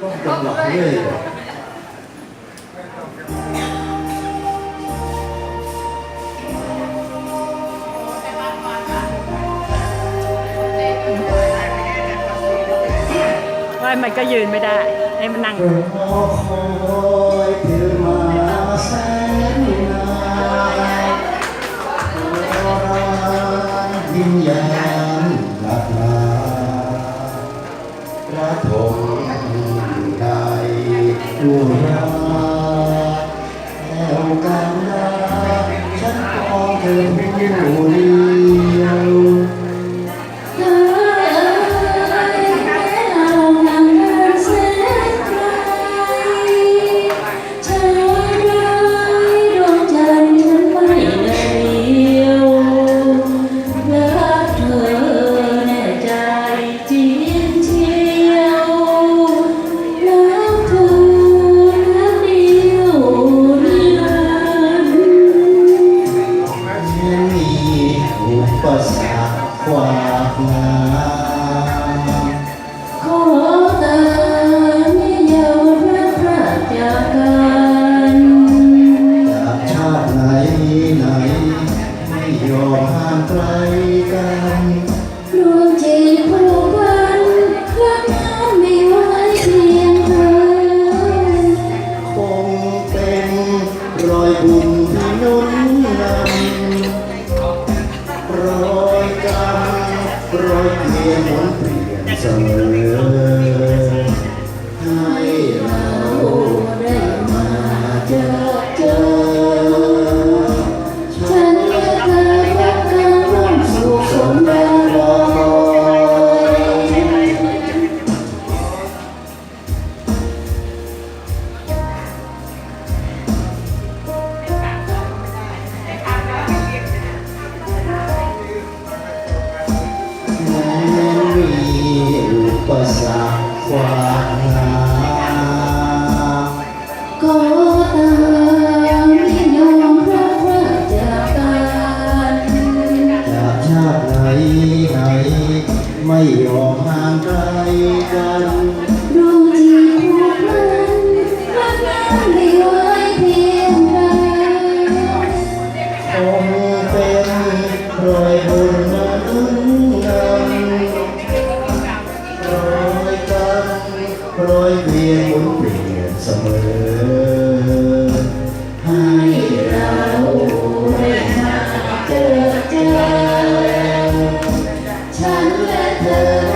ต้องกำลังเรื่อยว่ามันก็ยืนไม่ได้ให้มันนั่งยเธอมหลับลาพระทง ดูรา ควากหน้าขอตาไม่ยอมรับพระจากกันจากชาติไหนไหนไม่ยอมห่างไกลกันดวงจิตผูกพันรักน้ำไม่ไหวเพียงเธอคงเป็นรอยบุญที่นุ่นนำ รอยเปลี่ยนหมุนเปลี่ยนเสมอให้ ไม่ยอมห่างไกลกันดวงจิตผูกพันรักน้ำไม่ไหวเพียงใดคงเป็นรอยบุญนั้นนำรอยกรรมรอยเวียนหมุนเปลี่ยนเสมอ Deus.